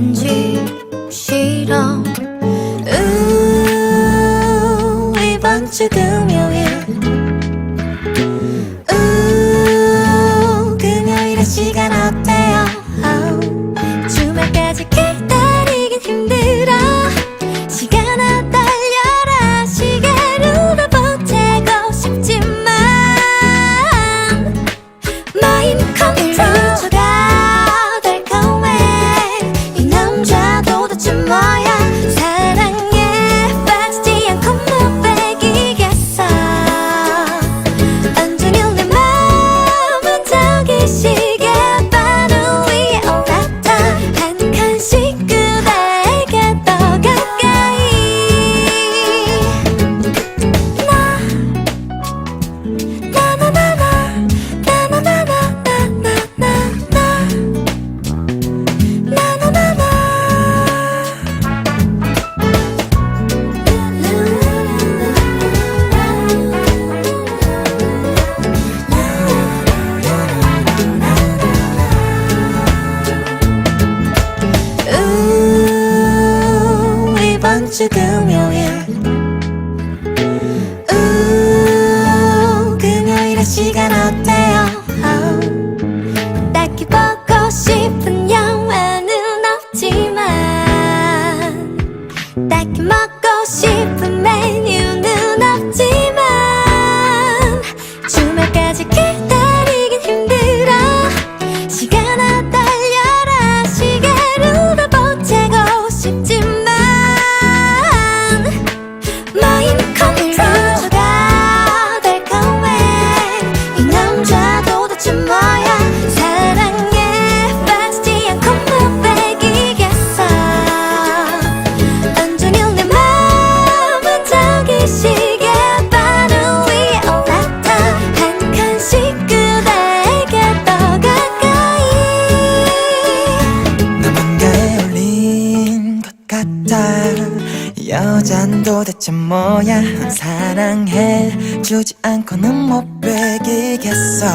왠지 싫어. 우, 이번 주 금요일. 우, 금요일에 시간 어때요? 주 금요일 우 금요일에 시간 어때요 oh. 시계 바늘 위에 올랐다 한 칸씩 그대에게 더 가까이. 나 뭔가 울린 것 같아. 여잔 도대체 뭐야. 사랑해 주지 않고는 못 베기겠어.